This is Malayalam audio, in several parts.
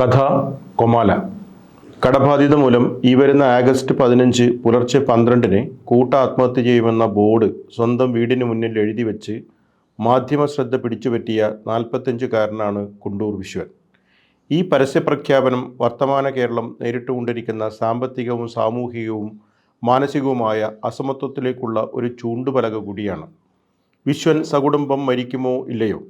കഥ കൊമാല. കടബാധ്യത മൂലം ഈ വരുന്ന ആഗസ്റ്റ് പതിനഞ്ച് പുലർച്ചെ പന്ത്രണ്ടിന് കൂട്ട ആത്മഹത്യ ചെയ്യുമെന്ന ബോർഡ് സ്വന്തം വീടിന് മുന്നിൽ എഴുതി വെച്ച് മാധ്യമ ശ്രദ്ധ പിടിച്ചുപറ്റിയ നാൽപ്പത്തഞ്ചുകാരനാണ് കുണ്ടൂർ വിശ്വൻ. ഈ പരസ്യപ്രഖ്യാപനം വർത്തമാന കേരളം നേരിട്ടുകൊണ്ടിരിക്കുന്ന സാമ്പത്തികവും സാമൂഹികവും മാനസികവുമായ അസമത്വത്തിലേക്കുള്ള ഒരു ചൂണ്ടുപലക കൂടിയാണ്. വിശ്വൻ സകുടുംബം മരിക്കുമോ ഇല്ലയോ?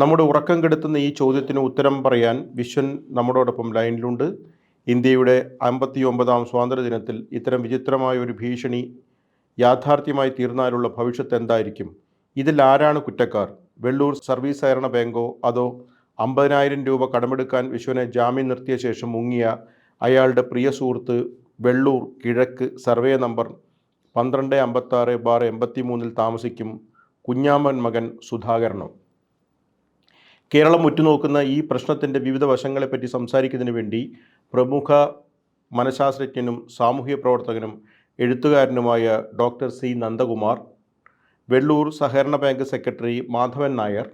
നമ്മുടെ ഉറക്കം കെടുത്തുന്ന ഈ ചോദ്യത്തിന് ഉത്തരം പറയാൻ വിശ്വൻ നമ്മളോടൊപ്പം ലൈനിലുണ്ട്. ഇന്ത്യയുടെ അമ്പത്തി ഒമ്പതാം സ്വാതന്ത്ര്യ ദിനത്തിൽ ഇത്തരം വിചിത്രമായ ഒരു ഭീഷണി യാഥാർത്ഥ്യമായി തീർന്നാലുള്ള ഭവിഷ്യത്ത് എന്തായിരിക്കും? ഇതിൽ ആരാണ് കുറ്റക്കാർ? വെള്ളൂർ സർവീസ് സഹകരണ ബാങ്കോ അതോ അമ്പതിനായിരം രൂപ കടമെടുക്കാൻ വിശ്വനെ ജാമ്യം നിർത്തിയ ശേഷം മുങ്ങിയ അയാളുടെ പ്രിയ സുഹൃത്ത് വെള്ളൂർ കിഴക്ക് സർവേ നമ്പർ പന്ത്രണ്ട് അമ്പത്താറ് ബാർ എൺപത്തി മൂന്നിൽ താമസിക്കും കുഞ്ഞാമൻ മകൻ സുധാകരനോ. കേരളം ഉറ്റുനോക്കുന്ന ഈ പ്രശ്നത്തിന്റെ വിവിധ വശങ്ങളെപ്പറ്റി സംസാരിക്കുന്നതിന് വേണ്ടി പ്രമുഖ മനഃശാസ്ത്രജ്ഞനും സാമൂഹ്യ പ്രവർത്തകനും എഴുത്തുകാരനുമായ ഡോക്ടർ സി നന്ദകുമാർ വെള്ളൂർ സഹകരണ ബാങ്ക് സെക്രട്ടറി മാധവൻ നായർ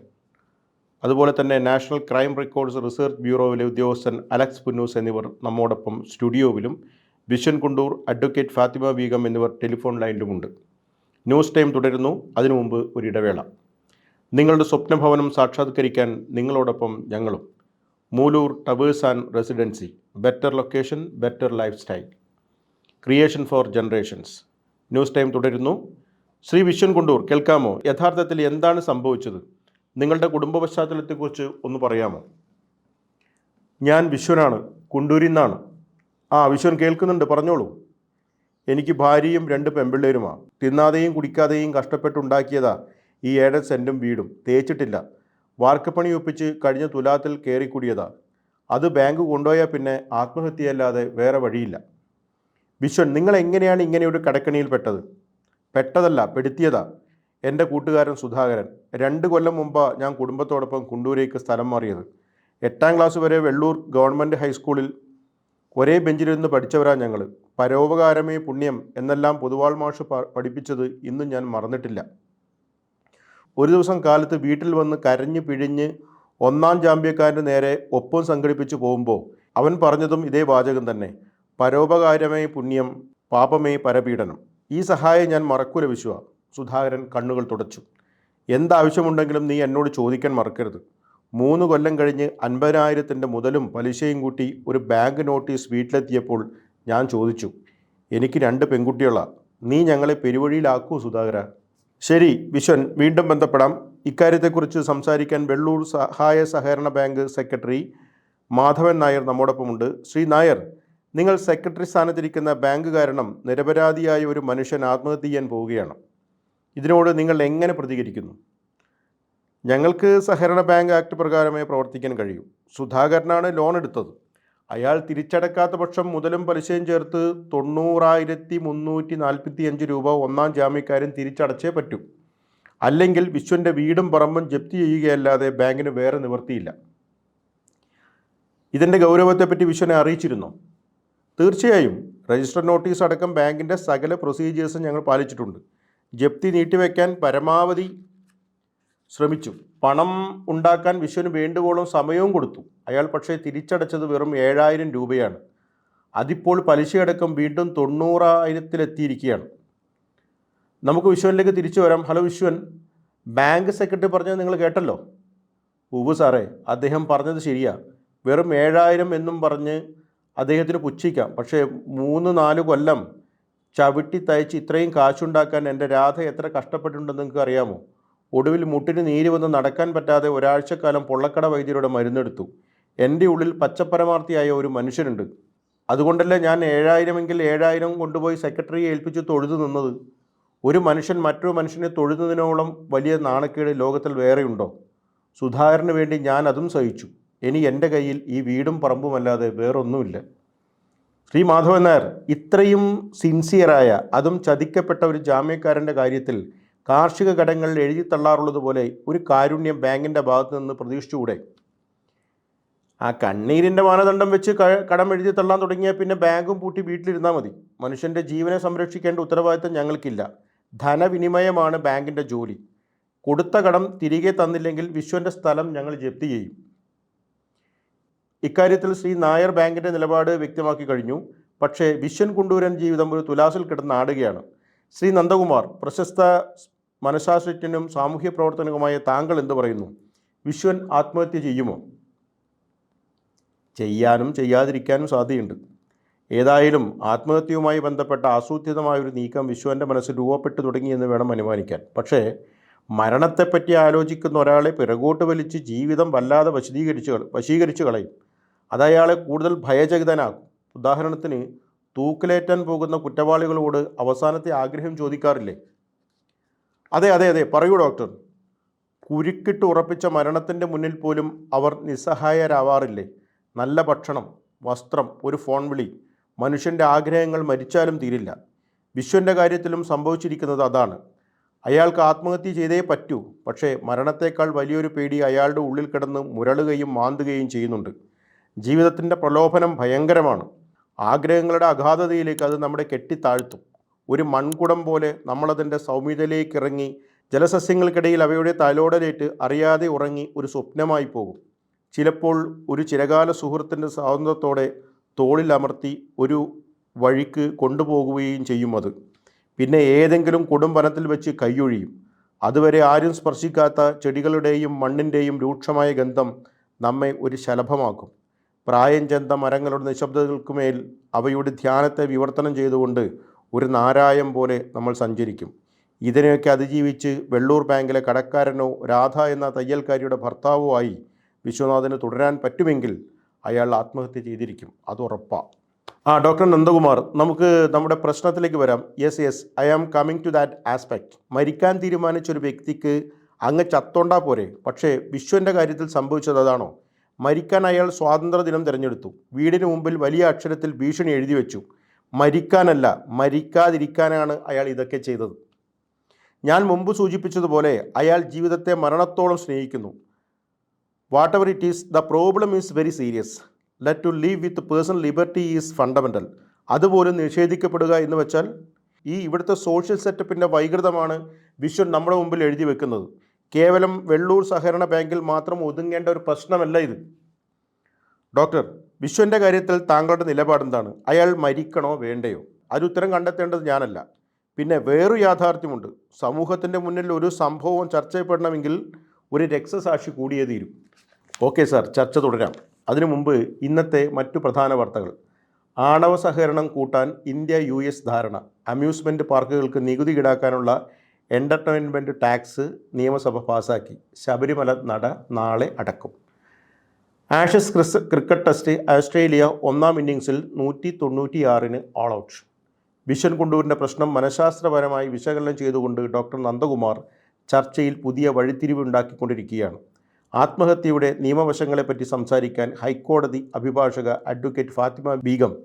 അതുപോലെ തന്നെ നാഷണൽ ക്രൈം റെക്കോർഡ്സ് റിസർച്ച് ബ്യൂറോയിലെ ഉദ്യോഗസ്ഥൻ അലക്സ് പുന്നൂസ് എന്നിവർ നമ്മോടൊപ്പം സ്റ്റുഡിയോവിലും വിഷൻ കുണ്ടൂർ അഡ്വക്കേറ്റ് ഫാത്തിമ ബീഗം എന്നിവർ ടെലിഫോൺ ലൈനിലുമുണ്ട്. ന്യൂസ് ടൈം തുടരുന്നു. അതിനു മുമ്പ് ഒരിടവേള നിങ്ങളുടെ സ്വപ്നഭവനം സാക്ഷാത്കരിക്കാൻ നിങ്ങളോടൊപ്പം ഞങ്ങളും. Mooloor towers and residency. Better location better life style. Creation for generations. News time തുടരുന്നു. ശ്രീ വിശ്വൻ കുണ്ടൂർ കേൾക്കാമോ? യഥാർത്ഥത്തിൽ എന്താണ് സംഭവിച്ചത്? നിങ്ങളുടെ കുടുംബ പശ്ചാത്തലത്തെക്കുറിച്ച് ഒന്ന് പറയാമോ? ഞാൻ വിശ്വനാണ് കുണ്ടൂരിൽ നിന്നാണ്. ആ വിശ്വൻ കേൾക്കുന്നുണ്ട് പറഞ്ഞോളൂ. എനിക്ക് ഭാര്യയും രണ്ട് പെമ്പിള്ളേരുമാണ് തിന്നാതെയും കുടിക്കാതെയും കഷ്ടപ്പെട്ടുണ്ടാക്കിയതാ ഈ ഏഴ് സെന്റും വീടും തേച്ചിട്ടില്ല. വാർക്കപ്പണി ഒപ്പിച്ച് കഴിഞ്ഞ തുലാത്തിൽ കയറിക്കൂടിയതാ അത് ബാങ്ക് കൊണ്ടുപോയാൽ പിന്നെ ആത്മഹത്യയല്ലാതെ വേറെ വഴിയില്ല. വിശ്വൻ നിങ്ങൾ എങ്ങനെയാണ് ഇങ്ങനെ ഒരു കടക്കണിയിൽ പെട്ടത്? പെട്ടതല്ല പെടുത്തിയതാ. എന്റെ കൂട്ടുകാരൻ സുധാകരൻ. രണ്ട് കൊല്ലം മുമ്പാണ് ഞാൻ കുടുംബത്തോടൊപ്പം കുണ്ടൂരേക്ക് സ്ഥലം മാറിയത്. എട്ടാം ക്ലാസ് വരെ വെള്ളൂർ ഗവൺമെന്റ് ഹൈസ്കൂളിൽ ഒരേ ബെഞ്ചിലിരുന്ന് പഠിച്ചവരാ ഞങ്ങൾ പരോപകാരമേ പുണ്യം എന്നെല്ലാം പൊതുവാൾ മാഷ് പഠിപ്പിച്ചത് ഇന്നും ഞാൻ മറന്നിട്ടില്ല. ഒരു ദിവസം കാലത്ത് വീട്ടിൽ വന്ന് കരഞ്ഞു പിഴിഞ്ഞ് ഒന്നാം ചാമ്പ്യക്കാരന്റെ നേരെ ഒപ്പം സംഘടിപ്പിച്ചു പോകുമ്പോൾ അവൻ പറഞ്ഞതും ഇതേ വാചകം തന്നെ. പരോപകാരമേ പുണ്യം പാപമേ പരപീഡനം. ഈ സഹായം ഞാൻ മറക്കൂല വിശ്വ. സുധാകരൻ കണ്ണുകൾ തുടച്ചു. എന്താവശ്യമുണ്ടെങ്കിലും നീ എന്നോട് ചോദിക്കാൻ മറക്കരുത്. മൂന്ന് കൊല്ലം കഴിഞ്ഞ് അൻപതിനായിരത്തിന്റെ മുതലും പലിശയും കൂട്ടി ഒരു ബാങ്ക് നോട്ടീസ് വീട്ടിലെത്തിയപ്പോൾ ഞാൻ ചോദിച്ചു എനിക്ക് രണ്ട് പെൺകുട്ടികളാണ് നീ ഞങ്ങളെ പെരുവഴിയിലാക്കൂ സുധാകര. ശരി വിശ്വൻ വീണ്ടും ബന്ധപ്പെടാം. ഇക്കാര്യത്തെക്കുറിച്ച് സംസാരിക്കാൻ വെള്ളൂർ സഹായ സഹകരണ ബാങ്ക് സെക്രട്ടറി മാധവൻ നായർ നമ്മോടൊപ്പമുണ്ട്. ശ്രീ നായർ നിങ്ങൾ സെക്രട്ടറി സ്ഥാനത്തിരിക്കുന്ന ബാങ്ക് കാരണം നിരപരാധിയായ ഒരു മനുഷ്യൻ ആത്മഹത്യ ചെയ്യാൻ പോവുകയാണ്. ഇതിനോട് നിങ്ങൾ എങ്ങനെ പ്രതികരിക്കുന്നു? ഞങ്ങൾക്ക് സഹകരണ ബാങ്ക് ആക്ട് പ്രകാരമേ പ്രവർത്തിക്കാൻ കഴിയൂ. സുധാകരനാണ് ലോൺ എടുത്തത്. അയാൾ തിരിച്ചടക്കാത്ത പക്ഷം മുതലും പലിശയും ചേർത്ത് തൊണ്ണൂറായിരത്തി മുന്നൂറ്റി നാൽപ്പത്തി അഞ്ച് രൂപ ഒന്നാം ജാമ്യക്കാരൻ തിരിച്ചടച്ചേ പറ്റൂ. അല്ലെങ്കിൽ വിശ്വന്റെ വീടും പറമ്പും ജപ്തി ചെയ്യുകയല്ലാതെ ബാങ്കിന് വേറെ നിവർത്തിയില്ല ഇതിന്റെ ഗൗരവത്തെപ്പറ്റി വിശ്വനെ അറിയിച്ചിരുന്നു. തീർച്ചയായും രജിസ്റ്റർ നോട്ടീസ് അടക്കം ബാങ്കിന്റെ സകല പ്രൊസീജിയേഴ്സും ഞങ്ങൾ പാലിച്ചിട്ടുണ്ട്. ജപ്തി നീട്ടിവെക്കാൻ പരമാവധി ശ്രമിച്ചു. പണം ഉണ്ടാക്കാൻ വിശ്വന് വേണ്ടുവോളം സമയവും കൊടുത്തു. അയാൾ പക്ഷേ തിരിച്ചടച്ചത് വെറും ഏഴായിരം രൂപയാണ്. അതിപ്പോൾ പലിശയടക്കം വീണ്ടും തൊണ്ണൂറായിരത്തിലെത്തിയിരിക്കുകയാണ്. നമുക്ക് വിശ്വനിലേക്ക് തിരിച്ചു വരാം. ഹലോ വിശ്വൻ. ബാങ്ക് സെക്രട്ടറി പറഞ്ഞത് നിങ്ങൾ കേട്ടല്ലോ? ഉവ് സാറേ അദ്ദേഹം പറഞ്ഞത് ശരിയാ. വെറും ഏഴായിരം എന്നും പറഞ്ഞ് അദ്ദേഹത്തിന് പുച്ഛിക്കാം. പക്ഷേ മൂന്ന് നാല് കൊല്ലം ചവിട്ടി തയ്ച്ച് ഇത്രയും കാശുണ്ടാക്കാൻ എന്റെ രാധ എത്ര കഷ്ടപ്പെട്ടിട്ടുണ്ടെന്ന് നിങ്ങൾക്ക് അറിയാമോ? ഒടുവിൽ മുട്ടിന് നീര് വന്ന് നടക്കാൻ പറ്റാതെ ഒരാഴ്ചക്കാലം പൊള്ളക്കട വൈദ്യരുടെ മരുന്നെടുത്തു. എന്റെ ഉള്ളിൽ പച്ചപ്പരമാർത്ഥിയായ ഒരു മനുഷ്യനുണ്ട്. അതുകൊണ്ടല്ലേ ഞാൻ ഏഴായിരമെങ്കിൽ ഏഴായിരം കൊണ്ടുപോയി സെക്രട്ടറിയെ ഏൽപ്പിച്ച് തൊഴുതു നിന്നത്? ഒരു മനുഷ്യൻ മറ്റൊരു മനുഷ്യനെ തൊഴുന്നതിനോളം വലിയ നാണക്കേട് ലോകത്തിൽ വേറെയുണ്ടോ? സുധാകരന് വേണ്ടി ഞാൻ അതും സഹിച്ചു. ഇനി എന്റെ കയ്യിൽ ഈ വീടും പറമ്പുമല്ലാതെ വേറൊന്നുമില്ല. ശ്രീ മാധവൻ നായർ ഇത്രയും സിൻസിയറായ അതും ചതിക്കപ്പെട്ട ഒരു ജാമ്യക്കാരന്റെ കാര്യത്തിൽ കാർഷിക ഘടകങ്ങളിൽ എഴുതി തള്ളാറുള്ളതുപോലെ ഒരു കാരുണ്യം ബാങ്കിന്റെ ഭാഗത്ത് നിന്ന് പ്രതീക്ഷിച്ചുകൂടെ? ആ കണ്ണീരിന്റെ മാനദണ്ഡം വെച്ച് കടം എഴുതി തള്ളാൻ തുടങ്ങിയാൽ പിന്നെ ബാങ്കും പൂട്ടി വീട്ടിലിരുന്നാൽ മതി. മനുഷ്യന്റെ ജീവനെ സംരക്ഷിക്കേണ്ട ഉത്തരവാദിത്തം ഞങ്ങൾക്കില്ല. ധനവിനിമയമാണ് ബാങ്കിന്റെ ജോലി. കൊടുത്ത കടം തിരികെ തന്നില്ലെങ്കിൽ വിശ്വന്റെ സ്ഥലം ഞങ്ങൾ ജപ്തി ചെയ്യും. ഇക്കാര്യത്തിൽ ശ്രീ നായർ ബാങ്കിന്റെ നിലപാട് വ്യക്തമാക്കി കഴിഞ്ഞു. പക്ഷേ വിശ്വൻ കുണ്ടൂരൻ ജീവിതം ഒരു തുലാസിൽ കിടന്ന് ആടുകയാണ്. ശ്രീ നന്ദകുമാർ പ്രശസ്ത മനഃശാസ്ത്രജ്ഞനും സാമൂഹ്യ പ്രവർത്തനവുമായ താങ്കൾ എന്ത് പറയുന്നു? വിശ്വൻ ആത്മഹത്യ ചെയ്യുമോ? ചെയ്യാനും ചെയ്യാതിരിക്കാനും സാധ്യതയുണ്ട്. ഏതായാലും ആത്മഹത്യയുമായി ബന്ധപ്പെട്ട ആസൂത്രിതമായ ഒരു നീക്കം വിശ്വന്റെ മനസ്സിൽ രൂപപ്പെട്ടു തുടങ്ങിയെന്ന് വേണം അനുമാനിക്കാൻ. പക്ഷേ മരണത്തെപ്പറ്റി ആലോചിക്കുന്ന ഒരാളെ പിറകോട്ട് വലിച്ച് ജീവിതം വല്ലാതെ വശീകരിച്ച് വശീകരിച്ച് കളയും. അത് അയാളെ കൂടുതൽ ഭയചകിതനാക്കും. ഉദാഹരണത്തിന് തൂക്കിലേറ്റാൻ പോകുന്ന കുറ്റവാളികളോട് അവസാനത്തെ ആഗ്രഹം ചോദിക്കാറില്ലേ? അതെ അതെ അതെ. പറയൂ ഡോക്ടർ. കുരുക്കിട്ട് ഉറപ്പിച്ച മരണത്തിന്റെ മുന്നിൽ പോലും അവർ നിസ്സഹായരാവാറില്ലേ? നല്ല ഭക്ഷണം വസ്ത്രം ഒരു ഫോൺ വിളി മനുഷ്യന്റെ ആഗ്രഹങ്ങൾ മരിച്ചാലും തീരില്ല. വിശ്വന്റെ കാര്യത്തിലും സംഭവിച്ചിരിക്കുന്നത് അതാണ്. അയാൾക്ക് ആത്മഹത്യ ചെയ്തേ പറ്റൂ പക്ഷേ മരണത്തേക്കാൾ വലിയൊരു പേടി അയാളുടെ ഉള്ളിൽ കിടന്ന് മുരളുകയും മാന്തുകയും ചെയ്യുന്നുണ്ട്. ജീവിതത്തിന്റെ പ്രലോഭനം ഭയങ്കരമാണ്. ആഗ്രഹങ്ങളുടെ അഗാധതയിലേക്ക് അത് നമ്മുടെ കെട്ടിത്താഴ്ത്തും. ഒരു മൺകുടം പോലെ നമ്മളതിന്റെ സൗമ്യതയിലേക്ക് ഇറങ്ങി ജലസസ്യങ്ങൾക്കിടയിൽ അവയുടെ തലോടലേറ്റ് അറിയാതെ ഉറങ്ങി ഒരു സ്വപ്നമായി പോകും. ചിലപ്പോൾ ഒരു ചിരകാല സുഹൃത്തിന്റെ സ്വാതന്ത്ര്യത്തോടെ തോളിൽ അമർത്തി ഒരു വഴിക്ക് കൊണ്ടുപോകുകയും ചെയ്യും അത്. പിന്നെ ഏതെങ്കിലും കുടുംബനത്തിൽ വെച്ച് കൈയൊഴിയും. അതുവരെ ആരും സ്പർശിക്കാത്ത ചെടികളുടെയും മണ്ണിന്റെയും രൂക്ഷമായ ഗന്ധം നമ്മെ ഒരു ശലഭമാക്കും. പ്രായം ചെന്ന മരങ്ങളുടെ നിശബ്ദതകൾക്കുമേൽ അവയുടെ ധ്യാനത്തെ വിവർത്തനം ചെയ്തുകൊണ്ട് ഒരു നാരായം പോലെ നമ്മൾ സഞ്ചരിക്കും. ഇതിനെയൊക്കെ അതിജീവിച്ച് വെള്ളൂർ ബാങ്കിലെ കടക്കാരനോ രാധ എന്ന തയ്യൽക്കാരിയുടെ ഭർത്താവോ ആയി വിശ്വനാഥന് തുടരാൻ പറ്റുമെങ്കിൽ അയാൾ ആത്മഹത്യ ചെയ്തിരിക്കും. അത് ഉറപ്പാണ് ആ ഡോക്ടർ നന്ദകുമാർ നമുക്ക് നമ്മുടെ പ്രശ്നത്തിലേക്ക് വരാം. Yes yes I am coming to that aspect മരിക്കാൻ തീരുമാനിച്ച ഒരു വ്യക്തിക്ക് അങ്ങ് ചത്തോണ്ടാ പോരെ. പക്ഷേ വിശ്വന്റെ കാര്യത്തിൽ സംഭവിച്ചത് അതാണോ? മരിക്കാൻ അയാൾ സ്വാതന്ത്ര്യ ദിനം തിരഞ്ഞെടുത്തു. വീടിന് മുമ്പിൽ വലിയ അക്ഷരത്തിൽ ഭീഷണി എഴുതി വെച്ചു. മരിക്കാനല്ല മരിക്കാതിരിക്കാനാണ് അയാൾ ഇതൊക്കെ ചെയ്തത്. ഞാൻ മുമ്പ് സൂചിപ്പിച്ചതുപോലെ അയാൾ ജീവിതത്തെ മരണത്തോളം സ്നേഹിക്കുന്നു. Whatever it is the problem is very serious let to leave with personal liberty is fundamental അതുപോലും നിഷേധിക്കപ്പെടുക എന്ന് വെച്ചാൽ ഈ ഇവിടുത്തെ സോഷ്യൽ സെറ്റപ്പിന്റെ വൈകൃതമാണ് വിശ്വൻ നമ്മുടെ മുമ്പിൽ എഴുതി വെക്കുന്നത്. കേവലം വെള്ളൂർ സഹകരണ ബാങ്കിൽ മാത്രം ഒതുങ്ങേണ്ട ഒരു പ്രശ്നമല്ല ഇത്. ഡോക്ടർ വിശ്വന്റെ കാര്യത്തിൽ താങ്കളുടെ നിലപാടെന്താണ്? അയാൾ മരിക്കണോ വേണ്ടയോ? അതിനുത്തരം കണ്ടെത്തേണ്ടത് ഞാനല്ല. പിന്നെ വേറൊരു യാഥാർത്ഥ്യമുണ്ട്. സമൂഹത്തിന്റെ മുന്നിൽ ഒരു സംഭവം ചർച്ച ചെയ്യപ്പെടണമെങ്കിൽ ഒരു രക്തസാക്ഷി കൂടിയേ തീരും. ഓക്കെ സാർ ചർച്ച തുടരാം. അതിനു മുമ്പ് ഇന്നത്തെ മറ്റു പ്രധാന വാർത്തകൾ. ആണവ സഹകരണം കൂട്ടാൻ ഇന്ത്യ യു എസ് ധാരണ. അമ്യൂസ്മെന്റ് പാർക്കുകൾക്ക് നികുതി ഈടാക്കാനുള്ള എന്റർടൈൻമെന്റ് ടാക്സ് നിയമസഭ പാസാക്കി. ശബരിമല നട നാളെ അടക്കും. ആഷസ് ക്രിസ് ക്രിക്കറ്റ് ടെസ്റ്റ് ഓസ്ട്രേലിയ ഒന്നാം ഇന്നിങ്സിൽ നൂറ്റി തൊണ്ണൂറ്റിയാറിന് ഓൾ ഔട്ട് വിഷൻ കുണ്ടൂരിന്റെ പ്രശ്നം മനഃശാസ്ത്രപരമായി വിശകലനം ചെയ്തുകൊണ്ട് ഡോക്ടർ നന്ദകുമാർ ചർച്ചയിൽ പുതിയ വഴിത്തിരിവ് ഉണ്ടാക്കിക്കൊണ്ടിരിക്കുകയാണ് ആത്മഹത്യയുടെ നിയമവശങ്ങളെപ്പറ്റി സംസാരിക്കാൻ ഹൈക്കോടതി അഭിഭാഷക അഡ്വക്കേറ്റ് ഫാത്തിമ ബീഗം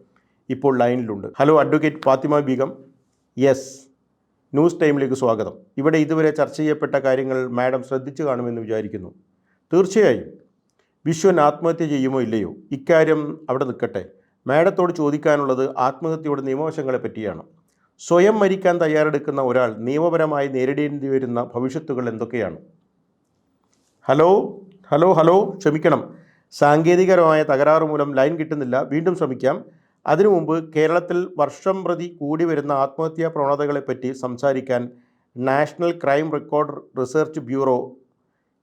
ഇപ്പോൾ ലൈനിലുണ്ട്. Hello advocate Fathima Beegum. Yes. News ടൈമിലേക്ക് സ്വാഗതം. ഇവിടെ ഇതുവരെ ചർച്ച ചെയ്യപ്പെട്ട കാര്യങ്ങൾ മാഡം ശ്രദ്ധിച്ചു കാണുമെന്ന് വിചാരിക്കുന്നു. തീർച്ചയായും. വിശ്വൻ ആത്മഹത്യ ചെയ്യുമോ ഇല്ലയോ? ഇക്കാര്യം അവിടെ നിൽക്കട്ടെ. മാഡത്തോട് ചോദിക്കാനുള്ളത് ആത്മഹത്യയുടെ നിയമവശങ്ങളെ പറ്റിയാണ്. സ്വയം മരിക്കാൻ തയ്യാറെടുക്കുന്ന ഒരാൾ നിയമപരമായി നേരിടേണ്ടി വരുന്ന ഭവിഷ്യത്തുകൾ എന്തൊക്കെയാണ്? ഹലോ ഹലോ ഹലോ ക്ഷമിക്കണം. സാങ്കേതികപരമായ തകരാറ് മൂലം ലൈൻ കിട്ടുന്നില്ല. വീണ്ടും ശ്രമിക്കാം. അതിനു മുമ്പ് കേരളത്തിൽ വർഷം പ്രതി കൂടി വരുന്ന ആത്മഹത്യാ പ്രവണതകളെപ്പറ്റി സംസാരിക്കാൻ national crime record research bureau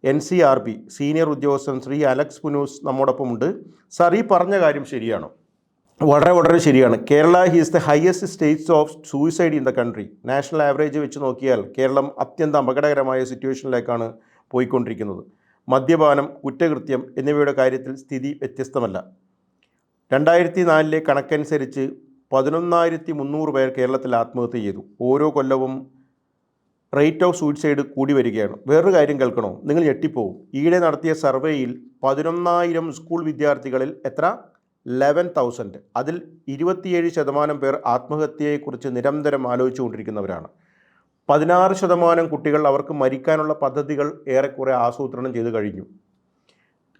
N C R B senior ഉദ്യോഗസ്ഥൻ ശ്രീ അലക്സ് പുനൂസ് നമ്മോടൊപ്പമുണ്ട് സാർ ഈ പറഞ്ഞ കാര്യം ശരിയാണോ? വളരെ വളരെ ശരിയാണ്. Kerala has the highest states of suicide in the country national average വെച്ച് നോക്കിയാൽ കേരളം അത്യന്തം അപകടകരമായ സിറ്റുവേഷനിലേക്കാണ് പോയിക്കൊണ്ടിരിക്കുന്നത്. മദ്യപാനം കുറ്റകൃത്യം എന്നിവയുടെ കാര്യത്തിൽ സ്ഥിതി വ്യത്യസ്തമല്ല. രണ്ടായിരത്തി നാലിലെ കണക്കനുസരിച്ച് പതിനൊന്നായിരത്തി മുന്നൂറ് പേർ കേരളത്തിൽ ആത്മഹത്യ ചെയ്തു. ഓരോ കൊല്ലവും റേറ്റ് ഓഫ് സൂയിസൈഡ് കൂടി വരികയാണ്. വേറൊരു കാര്യം കേൾക്കണോ? നിങ്ങൾ ഞെട്ടിപ്പോവും. ഈയിടെ നടത്തിയ സർവേയിൽ പതിനൊന്നായിരം സ്കൂൾ വിദ്യാർത്ഥികളിൽ എത്ര? ലെവൻ തൗസൻഡ് അതിൽ ഇരുപത്തിയേഴ് ശതമാനം പേർ ആത്മഹത്യയെക്കുറിച്ച് നിരന്തരം ആലോചിച്ചുകൊണ്ടിരിക്കുന്നവരാണ്. പതിനാറ് ശതമാനം കുട്ടികൾ അവർക്ക് മരിക്കാനുള്ള പദ്ധതികൾ ഏറെക്കുറെ ആസൂത്രണം ചെയ്തു കഴിഞ്ഞു.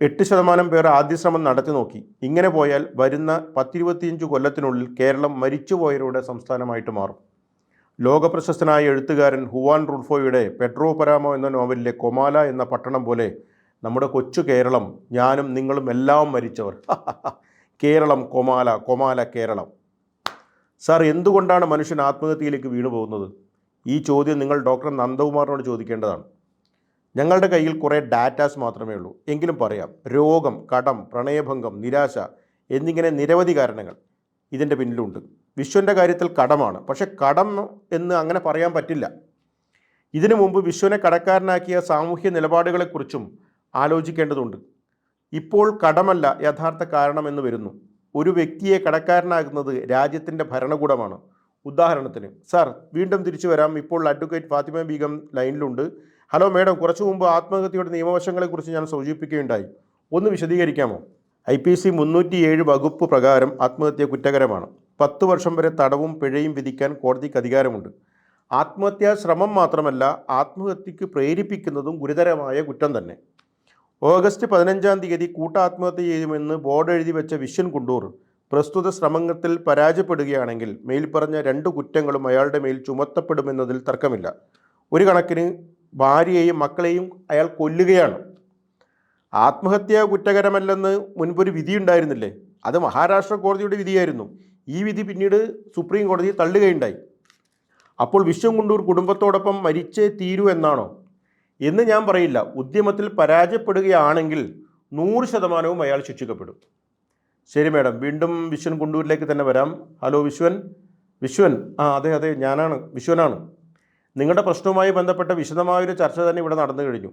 എട്ട് ശതമാനം പേർ ആദ്യ ശ്രമം നടത്തി നോക്കി. ഇങ്ങനെ പോയാൽ വരുന്ന പത്തിരുപത്തിയഞ്ച് കൊല്ലത്തിനുള്ളിൽ കേരളം മരിച്ചുപോയവരുടെ സംസ്ഥാനമായിട്ട് മാറും. ലോകപ്രശസ്തനായ എഴുത്തുകാരൻ ഹുവാൻ റുൾഫോയുടെ പെട്രോ പരാമോ എന്ന നോവലിലെ കൊമാല എന്ന പട്ടണം പോലെ നമ്മുടെ കൊച്ചു കേരളം ഞാനും നിങ്ങളും എല്ലാം മരിച്ചവർ. Keralam Comala Comala Keralam. Sir എന്തുകൊണ്ടാണ് മനുഷ്യൻ ആത്മഹത്യയിലേക്ക് വീണു പോകുന്നത്? ഈ ചോദ്യം നിങ്ങൾ ഡോക്ടർ നന്ദകുമാറിനോട് ചോദിക്കേണ്ടതാണ്. ഞങ്ങളുടെ കയ്യിൽ കുറേ ഡാറ്റാസ് മാത്രമേ ഉള്ളൂ. എങ്കിലും പറയാം രോഗം കടം പ്രണയഭംഗം നിരാശ എന്നിങ്ങനെ നിരവധി കാരണങ്ങൾ ഇതിന്റെ പിന്നിലുണ്ട്. വിശ്വന്റെ കാര്യത്തിൽ കടമാണ്. പക്ഷെ കടം എന്ന് അങ്ങനെ പറയാൻ പറ്റില്ല. ഇതിനു മുമ്പ് വിശ്വനെ കടക്കാരനാക്കിയ സാമൂഹ്യ നിലപാടുകളെക്കുറിച്ചും ആലോചിക്കേണ്ടതുണ്ട്. ഇപ്പോൾ കടമല്ല യഥാർത്ഥ കാരണമെന്ന് വരുന്നു. ഒരു വ്യക്തിയെ കടക്കാരനാകുന്നത് രാജ്യത്തിന്റെ ഭരണകൂടമാണ്. ഉദാഹരണത്തിന് സാർ വീണ്ടും തിരിച്ചു വരാം. ഇപ്പോൾ അഡ്വക്കേറ്റ് ഫാത്തിമ ബീഗം ലൈനിലുണ്ട്. ഹലോ മേഡം കുറച്ചു മുമ്പ് ആത്മഹത്യയുടെ നിയമവശങ്ങളെക്കുറിച്ച് ഞാൻ സൂചിപ്പിക്കുകയുണ്ടായി. ഒന്ന് വിശദീകരിക്കാമോ? ഐ പി സി മുന്നൂറ്റി ഏഴ് വകുപ്പ് പ്രകാരം ആത്മഹത്യ കുറ്റകരമാണ്. പത്ത് വർഷം വരെ തടവും പിഴയും വിധിക്കാൻ കോടതിക്ക് അധികാരമുണ്ട്. ആത്മഹത്യാ ശ്രമം മാത്രമല്ല ആത്മഹത്യക്ക് പ്രേരിപ്പിക്കുന്നതും ഗുരുതരമായ കുറ്റം തന്നെ. ഓഗസ്റ്റ് പതിനഞ്ചാം തീയതി കൂട്ടാത്മഹത്യ ചെയ്യുമെന്ന് ബോർഡ് എഴുതി വെച്ച വിശ്വൻ കുണ്ടൂർ പ്രസ്തുത ശ്രമത്തിൽ പരാജയപ്പെടുകയാണെങ്കിൽ മേൽപ്പറഞ്ഞ രണ്ട് കുറ്റങ്ങളും അയാളുടെ മേൽ ചുമത്തപ്പെടുമെന്നതിൽ തർക്കമില്ല. ഒരു കണക്കിന് ഭാര്യയെയും മക്കളെയും അയാൾ കൊല്ലുകയാണ്. ആത്മഹത്യ കുറ്റകരമല്ലെന്ന് മുൻപൊരു വിധിയുണ്ടായിരുന്നില്ലേ? അത് മഹാരാഷ്ട്ര കോടതിയുടെ വിധിയായിരുന്നു. ഈ വിധി പിന്നീട് സുപ്രീം കോടതി തള്ളുകയുണ്ടായി. അപ്പോൾ വിശ്വം കുണ്ടൂർ കുടുംബത്തോടൊപ്പം മരിച്ചേ തീരൂ എന്നാണോ? എന്ന് ഞാൻ പറയില്ല. ഉദ്യമത്തിൽ പരാജയപ്പെടുകയാണെങ്കിൽ നൂറ് ശതമാനവും അയാൾ ശിക്ഷിക്കപ്പെടും. ശരി മേഡം വീണ്ടും വിശ്വൻ കുണ്ടൂരിലേക്ക് തന്നെ വരാം. ഹലോ വിശ്വൻ? വിശ്വൻ? ആ അതെ അതെ ഞാനാണ്. വിശ്വനാണ്. നിങ്ങളുടെ പ്രശ്നവുമായി ബന്ധപ്പെട്ട വിശദമായൊരു ചർച്ച തന്നെ ഇവിടെ നടന്നു കഴിഞ്ഞു.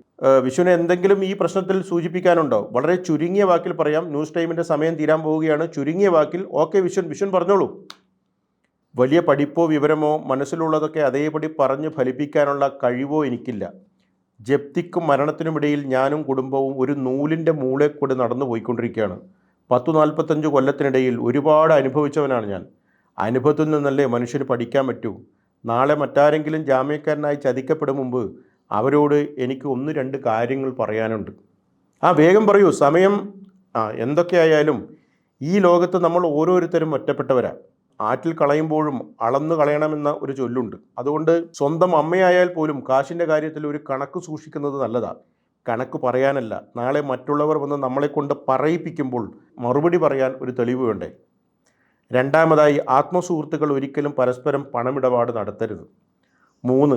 വിഷുവിന് എന്തെങ്കിലും ഈ പ്രശ്നത്തിൽ സൂചിപ്പിക്കാനുണ്ടോ? വളരെ ചുരുങ്ങിയ വാക്കിൽ പറയാം. ന്യൂസ് ടൈമിന്റെ സമയം തീരാൻ പോവുകയാണ്. ചുരുങ്ങിയ വാക്കിൽ ഓക്കെ വിഷുൻ വിഷുൻ പറഞ്ഞോളൂ. വലിയ പഠിപ്പോ വിവരമോ മനസ്സിലുള്ളതൊക്കെ അതേപടി പറഞ്ഞ് ഫലിപ്പിക്കാനുള്ള കഴിവോ എനിക്കില്ല. ജപ്തിക്കും മരണത്തിനുമിടയിൽ ഞാനും കുടുംബവും ഒരു നൂലിന്റെ മൂളെ കൂടെ നടന്നു പോയിക്കൊണ്ടിരിക്കുകയാണ്. പത്തു നാൽപ്പത്തഞ്ച് കൊല്ലത്തിനിടയിൽ ഒരുപാട് അനുഭവിച്ചവനാണ് ഞാൻ. അനുഭവത്തിൽ നിന്നല്ലേ മനുഷ്യന് പഠിക്കാൻ പറ്റൂ? നാളെ മറ്റാരെങ്കിലും ജാമ്യക്കാരനായി ചതിക്കപ്പെടും മുമ്പ് അവരോട് എനിക്ക് ഒന്ന് രണ്ട് കാര്യങ്ങൾ പറയാനുണ്ട്. ആ വേഗം പറയൂ. സമയം ആ എന്തൊക്കെയായാലും ഈ ലോകത്ത് നമ്മൾ ഓരോരുത്തരും ഒറ്റപ്പെട്ടവരാ. ആറ്റിൽ കളയുമ്പോഴും അളന്നു കളയണമെന്ന ഒരു ചൊല്ലുണ്ട്. അതുകൊണ്ട് സ്വന്തം അമ്മയായാൽ പോലും കാശിന്റെ കാര്യത്തിൽ ഒരു കണക്ക് സൂക്ഷിക്കുന്നത് നല്ലതാണ് കണക്ക് പറയാനല്ല. നാളെ മറ്റുള്ളവർ വന്ന് നമ്മളെ കൊണ്ട് പറയിപ്പിക്കുമ്പോൾ മറുപടി പറയാൻ ഒരു തെളിവ് വേണ്ടേ? രണ്ടാമതായി ആത്മസുഹൃത്തുക്കൾ ഒരിക്കലും പരസ്പരം പണമിടപാട് നടത്തരുത്. മൂന്ന്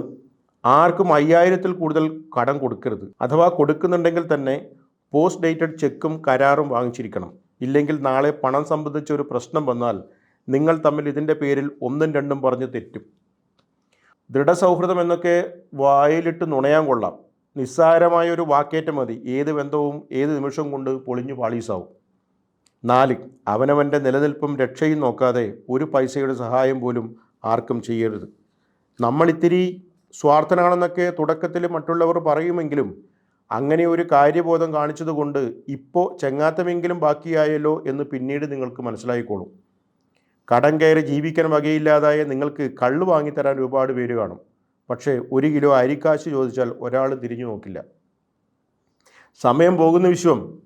ആർക്കും അയ്യായിരത്തിൽ കൂടുതൽ കടം കൊടുക്കരുത്. അഥവാ കൊടുക്കുന്നുണ്ടെങ്കിൽ തന്നെ പോസ്റ്റ് ഡേറ്റഡ് ചെക്കും കരാറും വാങ്ങിച്ചിരിക്കണം. ഇല്ലെങ്കിൽ നാളെ പണം സംബന്ധിച്ച ഒരു പ്രശ്നം വന്നാൽ നിങ്ങൾ തമ്മിൽ ഇതിന്റെ പേരിൽ ഒന്നും രണ്ടും പറഞ്ഞ് തെറ്റും. ദൃഢസൗഹൃദം എന്നൊക്കെ വായിലിട്ട് നുണയാൻ കൊള്ളാം. നിസ്സാരമായ ഒരു വാക്കേറ്റം മതി. ഏത് ബന്ധവും ഏത് നിമിഷം കൊണ്ട് പൊളിഞ്ഞു പാളീസാവും. നാല് അവനവന്റെ നിലനിൽപ്പും രക്ഷയും നോക്കാതെ ഒരു പൈസയുടെ സഹായം പോലും ആർക്കും ചെയ്യരുത്. നമ്മളിത്തിരി സ്വാർത്ഥനാണെന്നൊക്കെ തുടക്കത്തിൽ മറ്റുള്ളവർ പറയുമെങ്കിലും അങ്ങനെ ഒരു കാര്യബോധം കാണിച്ചതുകൊണ്ട് ഇപ്പോൾ ചെങ്ങാത്തമെങ്കിലും ബാക്കിയായല്ലോ എന്ന് പിന്നീട് നിങ്ങൾക്ക് മനസ്സിലായിക്കോളും. കടം കയറി ജീവിക്കാൻ വകയില്ലാതായ നിങ്ങൾക്ക് കള്ള് വാങ്ങിത്തരാൻ ഒരുപാട് പേര് കാണും. പക്ഷേ ഒരു കിലോ അരിക്കാശ് ചോദിച്ചാൽ ഒരാൾ തിരിഞ്ഞു നോക്കില്ല. സമയം പോകുന്ന വിശ്വം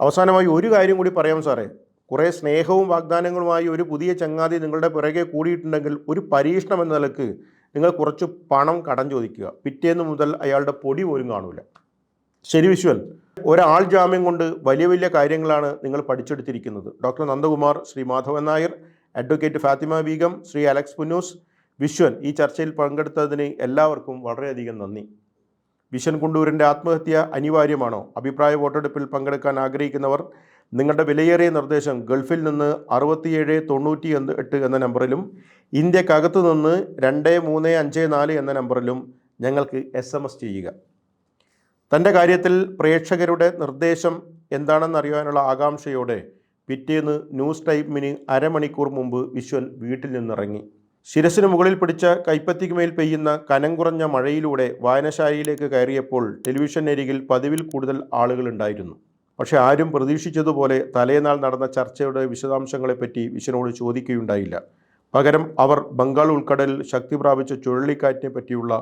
അവസാനമായി ഒരു കാര്യം കൂടി പറയാം സാറേ. കുറേ സ്നേഹവും വാഗ്ദാനങ്ങളുമായി ഒരു പുതിയ ചങ്ങാതി നിങ്ങളുടെ പിറകെ കൂടിയിട്ടുണ്ടെങ്കിൽ ഒരു പരീക്ഷണം എന്ന നിലയ്ക്ക് നിങ്ങൾ കുറച്ച് പണം കടം ചോദിക്കുക. പിറ്റേന്ന് മുതൽ അയാളുടെ പൊടി പോലും കാണൂല. ശരി വിശ്വൻ ഒരാൾ ജാമ്യം കൊണ്ട് വലിയ വലിയ കാര്യങ്ങളാണ് നിങ്ങൾ പഠിച്ചെടുത്തിരിക്കുന്നത്. Doctor Nandakumar Shri Madhavan Nair advocate Fathima Beegum Shri Alex Punnoose. Vishwan ഈ ചർച്ചയിൽ പങ്കെടുത്തതിന് എല്ലാവർക്കും വളരെയധികം നന്ദി. വിശ്വൻ കുണ്ടൂരിന്റെ ആത്മഹത്യ അനിവാര്യമാണോ? അഭിപ്രായ വോട്ടെടുപ്പിൽ പങ്കെടുക്കാൻ ആഗ്രഹിക്കുന്നവർ നിങ്ങളുടെ വിലയേറിയ നിർദ്ദേശം ഗൾഫിൽ നിന്ന് അറുപത്തിയേഴ് തൊണ്ണൂറ്റി എട്ട് എന്ന നമ്പറിലും ഇന്ത്യക്കകത്തു നിന്ന് രണ്ട് മൂന്ന് അഞ്ച് നാല് എന്ന നമ്പറിലും ഞങ്ങൾക്ക് എസ് എം എസ് ചെയ്യുക. തന്റെ കാര്യത്തിൽ പ്രേക്ഷകരുടെ നിർദ്ദേശം എന്താണെന്നറിയാനുള്ള ആകാംക്ഷയോടെ പിറ്റേന്ന് ന്യൂസ് ടൈമിന് അരമണിക്കൂർ മുമ്പ് വിശ്വൻ വീട്ടിൽ നിന്നിറങ്ങി. ശിരസിന് മുകളിൽ പിടിച്ച കൈപ്പത്തിക്ക് മേൽ പെയ്യുന്ന കനം കുറഞ്ഞ മഴയിലൂടെ വായനശാലയിലേക്ക് കയറിയപ്പോൾ ടെലിവിഷൻ അരികിൽ പതിവിൽ കൂടുതൽ ആളുകളുണ്ടായിരുന്നു പക്ഷേ ആരും പ്രതീക്ഷിച്ചതുപോലെ തലേനാൾ നടന്ന ചർച്ചയുടെ വിശദാംശങ്ങളെപ്പറ്റി വിശനോട് ചോദിക്കുകയുണ്ടായില്ല. പകരം അവർ ബംഗാൾ ഉൾക്കടലിൽ ശക്തി പ്രാപിച്ച ചുഴലിക്കാറ്റിനെ പറ്റിയുള്ള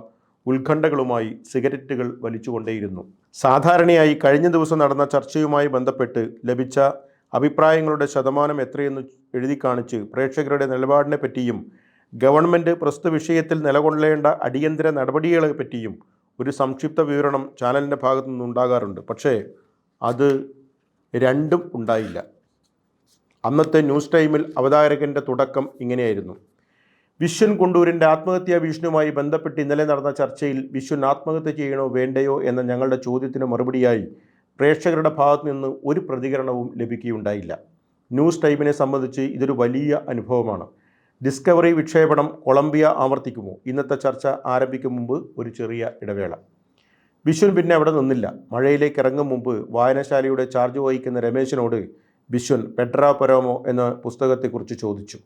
ഉത്കണ്ഠകളുമായി സിഗരറ്റുകൾ വലിച്ചുകൊണ്ടേയിരുന്നു. സാധാരണയായി കഴിഞ്ഞ ദിവസം നടന്ന ചർച്ചയുമായി ബന്ധപ്പെട്ട് ലഭിച്ച അഭിപ്രായങ്ങളുടെ ശതമാനം എത്രയെന്ന് എഴുതി കാണിച്ച് പ്രേക്ഷകരുടെ നിലപാടിനെ പറ്റിയും ഗവൺമെന്റ് പ്രസ്തുത വിഷയത്തിൽ നിലകൊള്ളേണ്ട അടിയന്തര നടപടികളെ പറ്റിയും ഒരു സംക്ഷിപ്ത വിവരണം ചാനലിന്റെ ഭാഗത്തു നിന്നുണ്ടാകാറുണ്ട് പക്ഷേ അത് രണ്ടും ഉണ്ടായില്ല. അന്നത്തെ ന്യൂസ് ടൈമിൽ അവതാരകന്റെ തുടക്കം ഇങ്ങനെയായിരുന്നു. വിശ്വൻ കൊണ്ടൂരിന്റെ ആത്മഹത്യാ ഭീഷണിയുമായി ബന്ധപ്പെട്ട് ഇന്നലെ നടന്ന ചർച്ചയിൽ വിശ്വൻ ആത്മഹത്യ ചെയ്യണോ വേണ്ടയോ എന്ന ഞങ്ങളുടെ ചോദ്യത്തിന് മറുപടിയായി പ്രേക്ഷകരുടെ ഭാഗത്തു നിന്ന് ഒരു പ്രതികരണവും ലഭിക്കുകയുണ്ടായില്ല. ന്യൂസ് ടൈമിനെ സംബന്ധിച്ച് ഇതൊരു വലിയ അനുഭവമാണ്. ഡിസ്കവറി വിക്ഷേപണം കൊളംബിയ ആവർത്തിക്കുമോ? ഇന്നത്തെ ചർച്ച ആരംഭിക്കും മുമ്പ് ഒരു ചെറിയ ഇടവേള. വിശ്വൻ പിന്നെ അവിടെ നിന്നില്ല. മഴയിലേക്ക് ഇറങ്ങും മുമ്പ് വായനശാലയുടെ ചാർജ് വഹിക്കുന്ന രമേശിനോട് വിശ്വൻ പെട്രാ പരോമോ എന്ന പുസ്തകത്തെക്കുറിച്ച് ചോദിച്ചു.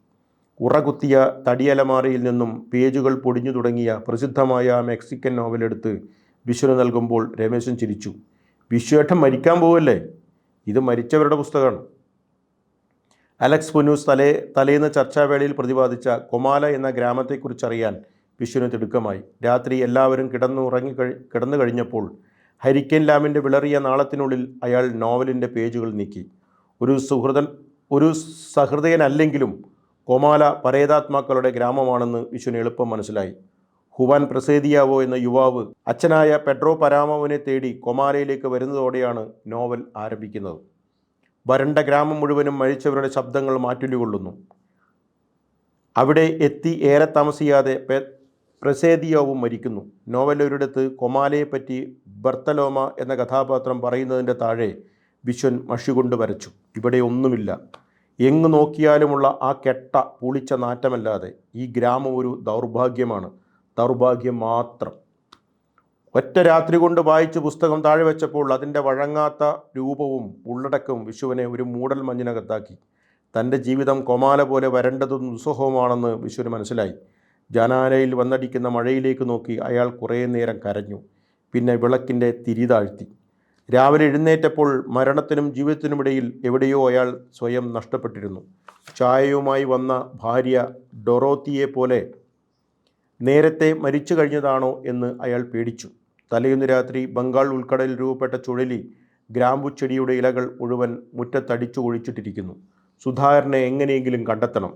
ഉറകുത്തിയ തടിയലമാരിയിൽ നിന്നും പേജുകൾ പൊടിഞ്ഞു തുടങ്ങിയ പ്രസിദ്ധമായ മെക്സിക്കൻ നോവലെടുത്ത് വിശ്വന് നൽകുമ്പോൾ രമേശൻ ചിരിച്ചു. വിശ്വേട്ടൻ മരിക്കാൻ പോവല്ലേ? ഇത് മരിച്ചവരുടെ പുസ്തകമാണ്. അലക്സ് പുനൂസ് തലേ തലേന്ന് ചർച്ചാവേളയിൽ പ്രതിപാദിച്ച കൊമാല എന്ന ഗ്രാമത്തെക്കുറിച്ചറിയാൻ വിഷുവിന് തിടുക്കമായി. രാത്രി എല്ലാവരും കിടന്നു ഉറങ്ങി കിടന്നു കഴിഞ്ഞപ്പോൾ ഹരിക്കൻ ലാമിന്റെ വിളറിയ നാളത്തിനുള്ളിൽ അയാൾ നോവലിന്റെ പേജുകൾ നീക്കി. ഒരു സുഹൃതൻ ഒരു സഹൃദയനല്ലെങ്കിലും കൊമാല പരേതാത്മാക്കളുടെ ഗ്രാമമാണെന്ന് വിഷുവിന് എളുപ്പം മനസ്സിലായി. ഹുവാൻ പ്രസേദിയാവോ എന്ന യുവാവ് അച്ഛനായ പെഡ്രോ പരാമോവിനെ തേടി കൊമാലയിലേക്ക് വരുന്നതോടെയാണ് നോവൽ ആരംഭിക്കുന്നത്. വരണ്ട ഗ്രാമം മുഴുവനും മരിച്ചവരുടെ ശബ്ദങ്ങൾ മാറ്റുലികൊള്ളുന്നു. അവിടെ എത്തി ഏറെ താമസിയാതെ പ്രസേദിയാവും മരിക്കുന്നു. നോവലൊരിടത്ത് കൊമാലയെപ്പറ്റി ബർത്തലോമ എന്ന കഥാപാത്രം പറയുന്നതിന്റെ താഴെ വിശ്വൻ മഷി കൊണ്ട് വരച്ചു. ഇവിടെ ഒന്നുമില്ല. എങ്ങു നോക്കിയാലുമുള്ള ആ കെട്ട പുളിച്ച നാറ്റമല്ലാതെ ഈ ഗ്രാമം ഒരു ദൗർഭാഗ്യമാണ്. ദൗർഭാഗ്യം മാത്രം. ഒറ്റ രാത്രി കൊണ്ട് വായിച്ച് പുസ്തകം താഴെ വെച്ചപ്പോൾ അതിന്റെ വഴങ്ങാത്ത രൂപവും ഉള്ളടക്കവും വിഷുവിനെ ഒരു മൂടൽ മഞ്ഞിനകത്താക്കി. തന്റെ ജീവിതം കൊമാല പോലെ വരണ്ടതും ദുസ്സഹവുമാണെന്ന് വിഷുവിന് മനസ്സിലായി. ജനാലയിൽ വന്നടിക്കുന്ന മഴയിലേക്ക് നോക്കി അയാൾ കുറേ നേരം കരഞ്ഞു. പിന്നെ വിളക്കിന്റെ തിരി താഴ്ത്തി. രാവിലെ എഴുന്നേറ്റപ്പോൾ മരണത്തിനും ജീവിതത്തിനുമിടയിൽ എവിടെയോ അയാൾ സ്വയം നഷ്ടപ്പെട്ടിരുന്നു. ചായയുമായി വന്ന ഭാര്യ ഡൊറോത്തിയെ പോലെ നേരത്തെ മരിച്ചു കഴിഞ്ഞതാണോ എന്ന് അയാൾ പേടിച്ചു. തലേന്ന് രാത്രി ബംഗാൾ ഉൾക്കടലിൽ രൂപപ്പെട്ട ചുഴലി ഗ്രാമ്പുച്ചെടിയുടെ ഇലകൾ മുഴുവൻ മുറ്റത്തടിച്ചു ഒഴിച്ചിട്ടിരിക്കുന്നു. സുധാകരനെ എങ്ങനെയെങ്കിലും കണ്ടെത്തണം.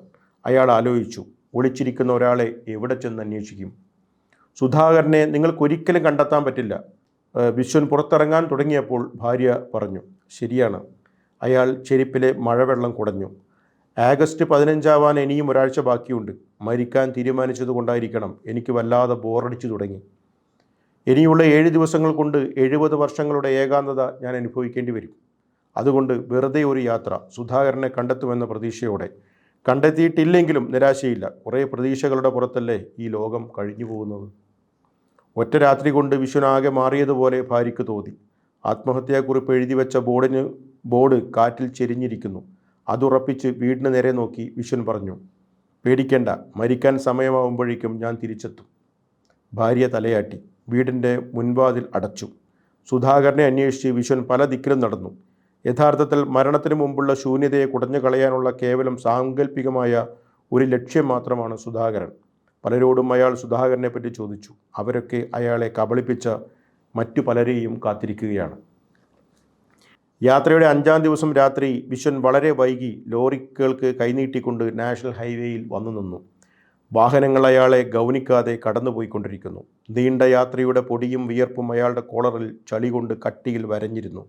അയാൾ ആലോചിച്ചു. ഒളിച്ചിരിക്കുന്ന ഒരാളെ എവിടെ ചെന്ന് അന്വേഷിക്കും? സുധാകരനെ നിങ്ങൾക്കൊരിക്കലും കണ്ടെത്താൻ പറ്റില്ല. വിശ്വൻ പുറത്തിറങ്ങാൻ തുടങ്ങിയപ്പോൾ ഭാര്യ പറഞ്ഞു ശരിയാണ്. അയാൾ ചെരുപ്പിലെ മഴവെള്ളം കുടഞ്ഞു. ആഗസ്റ്റ് പതിനഞ്ചാവാൻ ഇനിയും ഒരാഴ്ച ബാക്കിയുണ്ട്. മരിക്കാൻ തീരുമാനിച്ചത് കൊണ്ടായിരിക്കണം എനിക്ക് വല്ലാതെ ബോറടിച്ചു തുടങ്ങി. ഇനിയുള്ള ഏഴ് ദിവസങ്ങൾ കൊണ്ട് എഴുപത് വർഷങ്ങളുടെ ഏകാന്തത ഞാൻ അനുഭവിക്കേണ്ടി വരും. അതുകൊണ്ട് വെറുതെ ഒരു യാത്ര സുധാകരനെ കണ്ടെത്തുമെന്ന പ്രതീക്ഷയോടെ. കണ്ടെത്തിയിട്ടില്ലെങ്കിലും നിരാശയില്ല. കുറേ പ്രതീക്ഷകളുടെ പുറത്തല്ലേ ഈ ലോകം കഴിഞ്ഞു പോകുന്നത്? ഒറ്റ രാത്രി കൊണ്ട് വിശ്വനാകെ മാറിയതുപോലെ ഭാര്യയ്ക്ക് തോന്നി. ആത്മഹത്യാക്കുറിപ്പ് എഴുതി വെച്ച ബോർഡിന് ബോർഡ് കാറ്റിൽ ചെരിഞ്ഞിരിക്കുന്നു. അതുറപ്പിച്ച് വീടിന് നേരെ നോക്കി വിശ്വൻ പറഞ്ഞു പേടിക്കേണ്ട. മരിക്കാൻ സമയമാവുമ്പോഴേക്കും ഞാൻ തിരിച്ചെത്തും. ഭാര്യ തലയാട്ടി. വീടിന്റെ മുൻവാതിൽ അടച്ചു. സുധാകരനെ അന്വേഷിച്ച് വിശ്വൻ പല ദിക്കിലും നടന്നു. യഥാർത്ഥത്തിൽ മരണത്തിന് മുമ്പുള്ള ശൂന്യതയെ കുടഞ്ഞു കളയാനുള്ള കേവലം സാങ്കല്പികമായ ഒരു ലക്ഷ്യം മാത്രമാണ് സുധാകരൻ. പലരോടും അയാൾ സുധാകരനെ പറ്റി ചോദിച്ചു. അവരൊക്കെ അയാളെ കബളിപ്പിച്ച മറ്റു പലരെയും കാത്തിരിക്കുകയാണ്. യാത്രയുടെ അഞ്ചാം ദിവസം രാത്രി വിശ്വൻ വളരെ വൈകി ലോറികൾക്ക് കൈനീട്ടിക്കൊണ്ട് നാഷണൽ ഹൈവേയിൽ വന്നു നിന്നു. വാഹനങ്ങൾ അയാളെ ഗൗനിക്കാതെ കടന്നുപോയിക്കൊണ്ടിരിക്കുന്നു. നീണ്ട യാത്രയുടെ പൊടിയും വിയർപ്പും അയാളുടെ കോളറിൽ ചളി കൊണ്ട് കട്ടിയിൽ വരഞ്ഞിരുന്നു.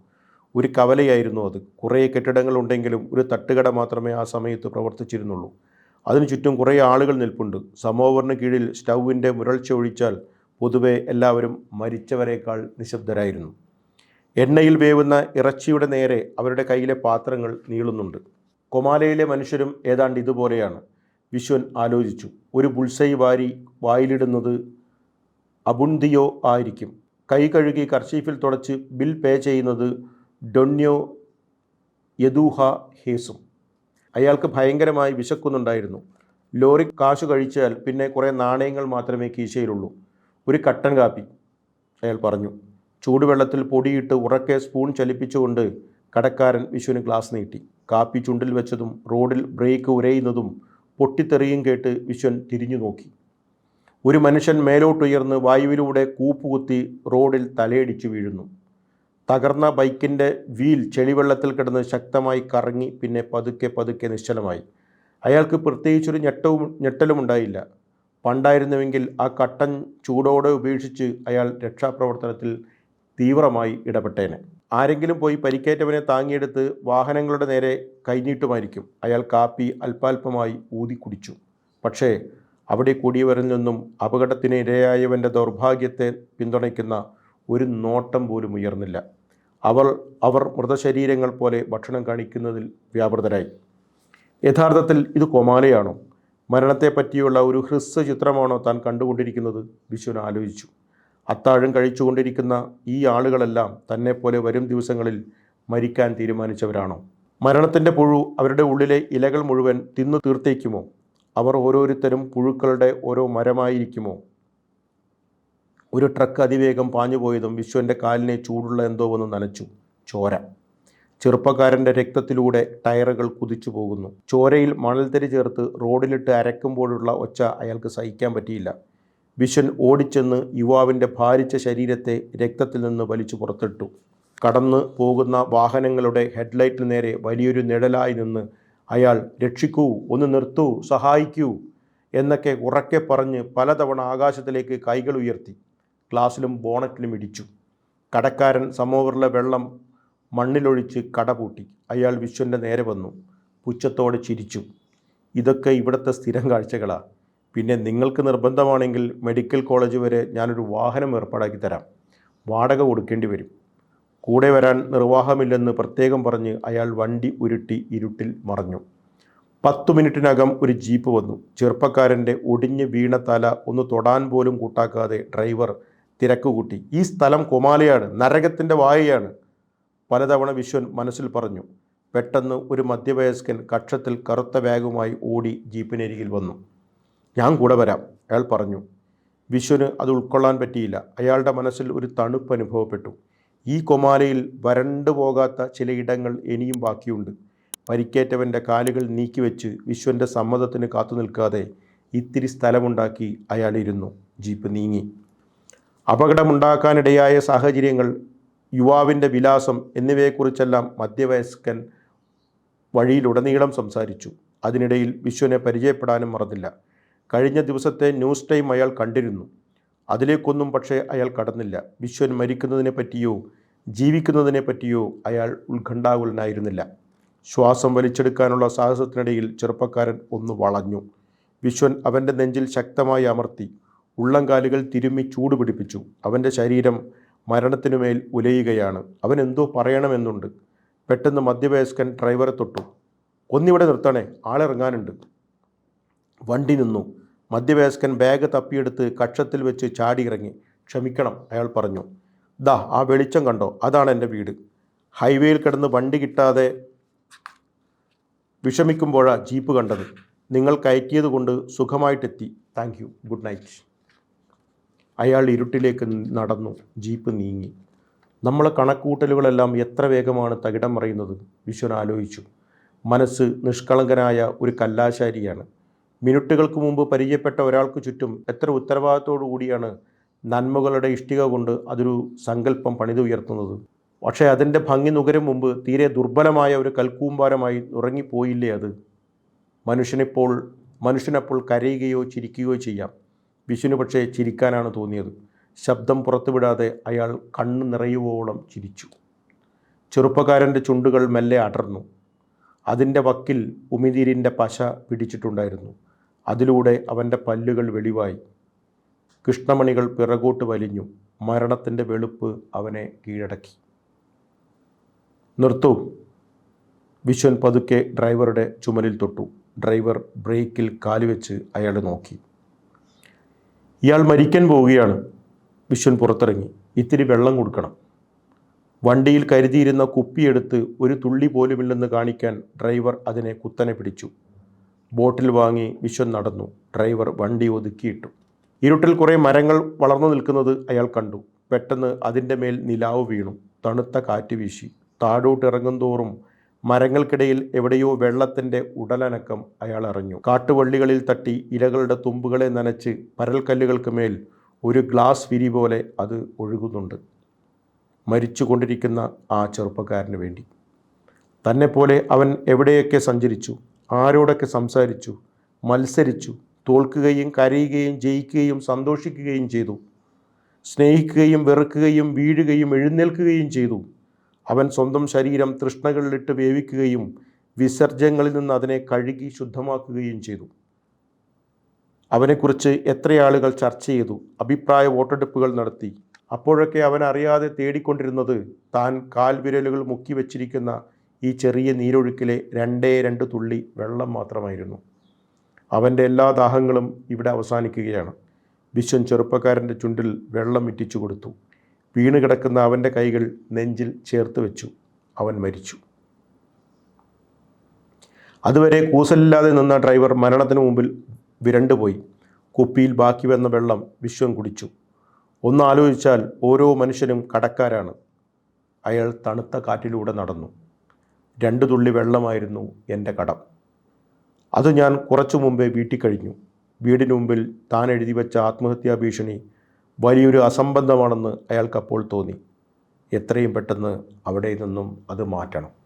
ഒരു കവലയായിരുന്നു അത്. കുറേ കെട്ടിടങ്ങളുണ്ടെങ്കിലും ഒരു തട്ടുകട മാത്രമേ ആ സമയത്ത് പ്രവർത്തിച്ചിരുന്നുള്ളൂ. അതിനു ചുറ്റും കുറേ ആളുകൾ നിൽപ്പുണ്ട്. സമോവറിന് കീഴിൽ സ്റ്റൗവിന്റെ മുരൾച്ച ഒഴിച്ചാൽ പൊതുവെ എല്ലാവരും മരിച്ചവരെക്കാൾ നിശബ്ദരായിരുന്നു. എണ്ണയിൽ വേവുന്ന ഇറച്ചിയുടെ നേരെ അവരുടെ കയ്യിലെ പാത്രങ്ങൾ നീളുന്നുണ്ട്. കൊമാലയിലെ മനുഷ്യരും ഏതാണ്ട് ഇതുപോലെയാണ്. വിശ്വൻ ആലോചിച്ചു. ഒരു ബുൾസൈ വാരി വായിലിടുന്നത് അബുണ്ടിയോ ആയിരിക്കും. കൈ കഴുകി കർഷീഫിൽ തുടച്ച് ബിൽ പേ ചെയ്യുന്നത് ഡൊണ്യോ യദൂഹ ഹേസും. അയാൾക്ക് ഭയങ്കരമായി വിശക്കുന്നുണ്ടായിരുന്നു. ലോറി കാശ് കഴിച്ചാൽ പിന്നെ കുറേ നാണയങ്ങൾ മാത്രമേ കീശയിലുള്ളൂ. ഒരു കട്ടൻ കാപ്പി അയാൾ പറഞ്ഞു. ചൂടുവെള്ളത്തിൽ പൊടിയിട്ട് ഉറക്കെ സ്പൂൺ ചലിപ്പിച്ചുകൊണ്ട് കടക്കാരൻ വിഷുവിന് ഗ്ലാസ് നീട്ടി. കാപ്പി ചുണ്ടിൽ വെച്ചതും റോഡിൽ ബ്രേക്ക് ഉരയുന്നതും പൊട്ടിത്തെറിയും കേട്ട് വിശ്വൻ തിരിഞ്ഞു നോക്കി. ഒരു മനുഷ്യൻ മേലോട്ടുയർന്ന് വായുവിലൂടെ കൂപ്പുകുത്തി റോഡിൽ തലയടിച്ചു വീഴുന്നു. തകർന്ന ബൈക്കിന്റെ വീൽ ചെളിവെള്ളത്തിൽ കിടന്ന് ശക്തമായി കറങ്ങി പിന്നെ പതുക്കെ പതുക്കെ നിശ്ചലമായി. അയാൾക്ക് പ്രത്യേകിച്ചൊരു ഞെട്ടവും ഞെട്ടലും ഉണ്ടായില്ല. പണ്ടായിരുന്നുവെങ്കിൽ ആ കട്ടൻ ചൂടോടെ ഉപേക്ഷിച്ച് അയാൾ രക്ഷാപ്രവർത്തനത്തിൽ തീവ്രമായി ഇടപെട്ടേനെ. ആരെങ്കിലും പോയി പരിക്കേറ്റവനെ താങ്ങിയെടുത്ത് വാഹനങ്ങളുടെ നേരെ കൈനീട്ടുമായിരിക്കും. അയാൾ കാപ്പി അല്പാൽപമായി ഊതി കുടിച്ചു. പക്ഷേ അവിടെ കൂടിയവരിൽ നിന്നും അപകടത്തിന് ഇരയായവന്റെ ദൗർഭാഗ്യത്തെ പിന്തുണയ്ക്കുന്ന ഒരു നോട്ടം പോലും ഉയർന്നില്ല. അവൾ അവർ മൃതശരീരങ്ങൾ പോലെ ഭക്ഷണം കാണിക്കുന്നതിൽ വ്യാപൃതരായി. യഥാർത്ഥത്തിൽ ഇത് കൊമാലയാണോ? മരണത്തെപ്പറ്റിയുള്ള ഒരു ഹ്രസ്വ ചിത്രമാണോ താൻ കണ്ടുകൊണ്ടിരിക്കുന്നത്? വിശ്വൻ ആലോചിച്ചു. അത്താഴം കഴിച്ചുകൊണ്ടിരിക്കുന്ന ഈ ആളുകളെല്ലാം തന്നെ തന്നെപ്പോലെ വരും ദിവസങ്ങളിൽ മരിക്കാൻ തീരുമാനിച്ചവരാണോ? മരണത്തിന്റെ പുഴു അവരുടെ ഉള്ളിലെ ഇലകൾ മുഴുവൻ തിന്നു തീർത്തേക്കുമോ? അവർ ഓരോരുത്തരും പുഴുക്കളുടെ ഓരോ മരമായിരിക്കുമോ? ഒരു ട്രക്ക് അതിവേഗം പാഞ്ഞുപോയതും വിശ്വന്റെ കാലിനെ ചൂടുള്ള എന്തോ ഒന്ന് നനച്ചു. ചോര. ചെറുപ്പക്കാരന്റെ രക്തത്തിലൂടെ ടയറുകൾ കുതിച്ചു പോകുന്നു. ചോരയിൽ മണൽത്തരി ചേർത്ത് റോഡിലിട്ട് അരക്കുമ്പോഴുള്ള ഒച്ച അയാൾക്ക് സഹിക്കാൻ പറ്റിയില്ല. വിശ്വൻ ഓടിച്ചെന്ന് യുവാവിന്റെ ഭാരിച്ച ശരീരത്തെ രക്തത്തിൽ നിന്ന് വലിച്ചു പുറത്തിട്ടു. കടന്നു പോകുന്ന വാഹനങ്ങളുടെ ഹെഡ്ലൈറ്റിന് നേരെ വലിയൊരു നിഴലായി നിന്ന് അയാൾ രക്ഷിക്കൂ ഒന്ന് നിർത്തൂ സഹായിക്കൂ എന്നൊക്കെ ഉറക്കെ പറഞ്ഞ് പലതവണ ആകാശത്തിലേക്ക് കൈകൾ ഉയർത്തി. ഗ്ലാസ്സിലും ബോണറ്റിലും ഇടിച്ചു. കടക്കാരൻ സമോവറിലെ വെള്ളം മണ്ണിലൊഴിച്ച് കട പൂട്ടി. അയാൾ വിശ്വന്റെ നേരെ വന്നു. പുച്ഛത്തോടെ ചിരിച്ചു. ഇതൊക്കെ ഇവിടുത്തെ സ്ഥിരം കാഴ്ചകളാ. പിന്നെ നിങ്ങൾക്ക് നിർബന്ധമാണെങ്കിൽ മെഡിക്കൽ കോളേജ് വരെ ഞാനൊരു വാഹനം ഏർപ്പാടാക്കി തരാം. വാടക കൊടുക്കേണ്ടി വരും. കൂടെ വരാൻ നിർവാഹമില്ലെന്ന് പ്രത്യേകം പറഞ്ഞ് അയാൾ വണ്ടി ഉരുട്ടി ഇരുട്ടിൽ മറഞ്ഞു. പത്തു മിനിറ്റിനകം ഒരു ജീപ്പ് വന്നു. ചെറുപ്പക്കാരന്റെ ഒടിഞ്ഞ് വീണ തല ഒന്ന് തൊടാൻ പോലും കൂട്ടാക്കാതെ ഡ്രൈവർ തിരക്കുകൂട്ടി ഈ സ്ഥലം കൊമാലയാണ് നരകത്തിന്റെ വായയാണ്. പലതവണ വിശ്വൻ മനസ്സിൽ പറഞ്ഞു. പെട്ടെന്ന് ഒരു മധ്യവയസ്കൻ കക്ഷത്തിൽ കറുത്ത ബാഗുമായി ഓടി ജീപ്പിനരികിൽ വന്നു. ഞാൻ കൂടെ വരാം. അയാൾ പറഞ്ഞു. വിശ്വന് അത് ഉൾക്കൊള്ളാൻ പറ്റിയില്ല. അയാളുടെ മനസ്സിൽ ഒരു തണുപ്പ് അനുഭവപ്പെട്ടു. ഈ കൊമാലയിൽ വരണ്ടു പോകാത്ത ചിലയിടങ്ങൾ ഇനിയും ബാക്കിയുണ്ട്. പരിക്കേറ്റവന്റെ കാലുകൾ നീക്കിവെച്ച് വിശ്വന്റെ സമ്മതത്തിന് കാത്തു നിൽക്കാതെ ഇത്തിരി സ്ഥലമുണ്ടാക്കി അയാൾ ഇരുന്നു. ജീപ്പ് നീങ്ങി. അപകടമുണ്ടാക്കാനിടയായ സാഹചര്യങ്ങൾ യുവാവിന്റെ വിലാസം എന്നിവയെക്കുറിച്ചെല്ലാം മധ്യവയസ്കൻ വഴിയിലുടനീളം സംസാരിച്ചു. അതിനിടയിൽ വിശ്വനെ പരിചയപ്പെടാനും മറന്നില്ല. കഴിഞ്ഞ ദിവസത്തെ ന്യൂസ് ടൈം അയാൾ കണ്ടിരുന്നു. അതിലേക്കൊന്നും പക്ഷേ അയാൾ കടന്നില്ല. വിശ്വൻ മരിക്കുന്നതിനെ പറ്റിയോ ജീവിക്കുന്നതിനെ പറ്റിയോ അയാൾ ഉത്കണ്ഠാകുലനായിരുന്നില്ല. ശ്വാസം വലിച്ചെടുക്കാനുള്ള സാഹസത്തിനിടയിൽ ചെറുപ്പക്കാരൻ ഒന്ന് വളഞ്ഞു. വിശ്വൻ അവന്റെ നെഞ്ചിൽ ശക്തമായി അമർത്തി ഉള്ളംകാലുകൾ തിരുമ്മി ചൂടുപിടിപ്പിച്ചു അവന്റെ ശരീരം മരണത്തിനുമേൽ ഉലയുകയാണ്. അവൻ എന്തോ പറയണമെന്നുണ്ട്. പെട്ടെന്ന് മധ്യവയസ്കൻ ഡ്രൈവറെ തൊട്ടു. ഒന്നിവിടെ നിർത്തണേ ആളിറങ്ങാനുണ്ട്. വണ്ടി നിന്നു. മധ്യവയസ്കൻ ബാഗ് തപ്പിയെടുത്ത് കക്ഷത്തിൽ വെച്ച് ചാടിയിറങ്ങി. ക്ഷമിക്കണം അയാൾ പറഞ്ഞു. ദാ ആ വെളിച്ചം കണ്ടോ? അതാണ് എന്റെ വീട്. ഹൈവേയിൽ കിടന്ന് വണ്ടി കിട്ടാതെ വിഷമിക്കുമ്പോഴാണ് ജീപ്പ് കണ്ടത്. നിങ്ങൾ കയറ്റിയത് കൊണ്ട് സുഖമായിട്ടെത്തി. Thank you. Good night. അയാൾ ഇരുട്ടിലേക്ക് നടന്നു. ജീപ്പ് നീങ്ങി. നമ്മളെ കണക്കൂട്ടലുകളെല്ലാം എത്ര വേഗമാണ് തകിടം മറയുന്നത്? വിശ്വൻ ആലോചിച്ചു. മനസ്സ് നിഷ്കളങ്കനായ ഒരു കല്ലാശാരിയാണ്. മിനിറ്റുകൾക്ക് മുമ്പ് പരിചയപ്പെട്ട ഒരാൾക്ക് ചുറ്റും എത്ര ഉത്തരവാദിത്തോടു കൂടിയാണ് നന്മകളുടെ ഇഷ്ടിക കൊണ്ട് അതൊരു സങ്കല്പം പണിതുയർത്തുന്നത്. പക്ഷേ അതിന്റെ ഭംഗി നുകരും മുമ്പ് തീരെ ദുർബലമായ ഒരു കൽക്കൂമ്പാരമായി ഉറങ്ങിപ്പോയില്ലേ അത്? മനുഷ്യനിപ്പോൾ മനുഷ്യനപ്പോൾ കരയുകയോ ചിരിക്കുകയോ ചെയ്യാം. വിഷുവിന് പക്ഷേ ചിരിക്കാനാണ് തോന്നിയത്. ശബ്ദം പുറത്തുവിടാതെ അയാൾ കണ്ണ് നിറയുവോളം ചിരിച്ചു. ചെറുപ്പക്കാരന്റെ ചുണ്ടുകൾ മെല്ലെ അടർന്നു. അതിന്റെ വക്കിൽ ഉമിനീരിന്റെ പശ പിടിച്ചിട്ടുണ്ടായിരുന്നു. അതിലൂടെ അവന്റെ പല്ലുകൾ വെളിവായി. കൃഷ്ണമണികൾ പിറകോട്ട് വലിഞ്ഞു. മരണത്തിന്റെ വെളുപ്പ് അവനെ കീഴടക്കി. നിർത്തൂ. വിശ്വൻ പതുക്കെ ഡ്രൈവറുടെ ചുമലിൽ തൊട്ടു. ഡ്രൈവർ ബ്രേക്കിൽ കാലുവെച്ച് അയാൾ നോക്കി. ഇയാൾ മരിക്കാൻ പോവുകയാണ്. വിശ്വൻ പുറത്തിറങ്ങി. ഇത്തിരി വെള്ളം കൊടുക്കണം. വണ്ടിയിൽ കരുതിയിരുന്ന കുപ്പിയെടുത്ത് ഒരു തുള്ളി പോലുമില്ലെന്ന് കാണിക്കാൻ ഡ്രൈവർ അതിനെ കുത്തനെ പിടിച്ചു. ബോട്ടിൽ വാങ്ങി വിശ്വൻ നടന്നു. ഡ്രൈവർ വണ്ടി ഒതുക്കിയിട്ടു. ഇരുട്ടിൽ കുറേ മരങ്ങൾ വളർന്നു നിൽക്കുന്നത് അയാൾ കണ്ടു. പെട്ടെന്ന് അതിന്റെ മേൽ നിലാവ് വീണു. തണുത്ത കാറ്റ് വീശി. താഴോട്ട് ഇറങ്ങുന്തോറും മരങ്ങൾക്കിടയിൽ എവിടെയോ വെള്ളത്തിന്റെ ഉടലനക്കം അയാൾ അറിഞ്ഞു. കാട്ടുവള്ളികളിൽ തട്ടി ഇലകളുടെ തുമ്പുകളെ നനച്ച് പരൽക്കല്ലുകൾക്ക് മേൽ ഒരു ഗ്ലാസ് വിരി പോലെ അത് ഒഴുകുന്നുണ്ട്. മരിച്ചുകൊണ്ടിരിക്കുന്ന ആ ചെറുപ്പക്കാരന് വേണ്ടി. തന്നെപ്പോലെ അവൻ എവിടെയൊക്കെ സഞ്ചരിച്ചു? ആരോടൊക്കെ സംസാരിച്ചു മത്സരിച്ചു തോൽക്കുകയും കരയുകയും ജയിക്കുകയും സന്തോഷിക്കുകയും ചെയ്തു. സ്നേഹിക്കുകയും വെറുക്കുകയും വീഴുകയും എഴുന്നേൽക്കുകയും ചെയ്തു. അവൻ സ്വന്തം ശരീരം തൃഷ്ണകളിലിട്ട് വേവിക്കുകയും വിസർജ്യങ്ങളിൽ നിന്ന് അതിനെ കഴുകി ശുദ്ധമാക്കുകയും ചെയ്തു. അവനെക്കുറിച്ച് എത്ര ആളുകൾ ചർച്ച ചെയ്തു അഭിപ്രായ വോട്ടെടുപ്പുകൾ നടത്തി. അപ്പോഴൊക്കെ അവൻ അറിയാതെ തേടിക്കൊണ്ടിരുന്നത് താൻ കാൽവിരലുകൾ മുക്കി വച്ചിരിക്കുന്ന ഈ ചെറിയ നീരൊഴുക്കിലെ രണ്ടേ രണ്ട് തുള്ളി വെള്ളം മാത്രമായിരുന്നു. അവന്റെ എല്ലാ ദാഹങ്ങളും ഇവിടെ അവസാനിക്കുകയാണ്. വിശ്വൻ ചെറുപ്പക്കാരന്റെ ചുണ്ടിൽ വെള്ളം ഇറ്റിച്ചു കൊടുത്തു. വീണ് കിടക്കുന്ന അവന്റെ കൈകൾ നെഞ്ചിൽ ചേർത്ത് വെച്ചു. അവൻ മരിച്ചു. അതുവരെ കൂസലില്ലാതെ നിന്ന ഡ്രൈവർ മരണത്തിന് മുമ്പിൽ വിരണ്ടുപോയി കുപ്പിയിൽ ബാക്കി വന്ന വെള്ളം വിശ്വം കുടിച്ചു. ഒന്ന് ആലോചിച്ചാൽ ഓരോ മനുഷ്യനും കടക്കാരാണ്. അയാൾ തണുത്ത കാറ്റിലൂടെ നടന്നു. രണ്ട് തുള്ളി വെള്ളമായിരുന്നു എന്റെ കടം. അത് ഞാൻ കുറച്ചു മുമ്പേ വീട്ടിൽ കഴിഞ്ഞു. വീടിന് മുമ്പിൽ താൻ എഴുതി വെച്ച ആത്മഹത്യാ ഭീഷണി വലിയൊരു അസംബന്ധമാണെന്ന് അയാൾക്കപ്പോൾ തോന്നി. എത്രയും പെട്ടെന്ന് അവിടെ നിന്നും അത് മാറ്റണം.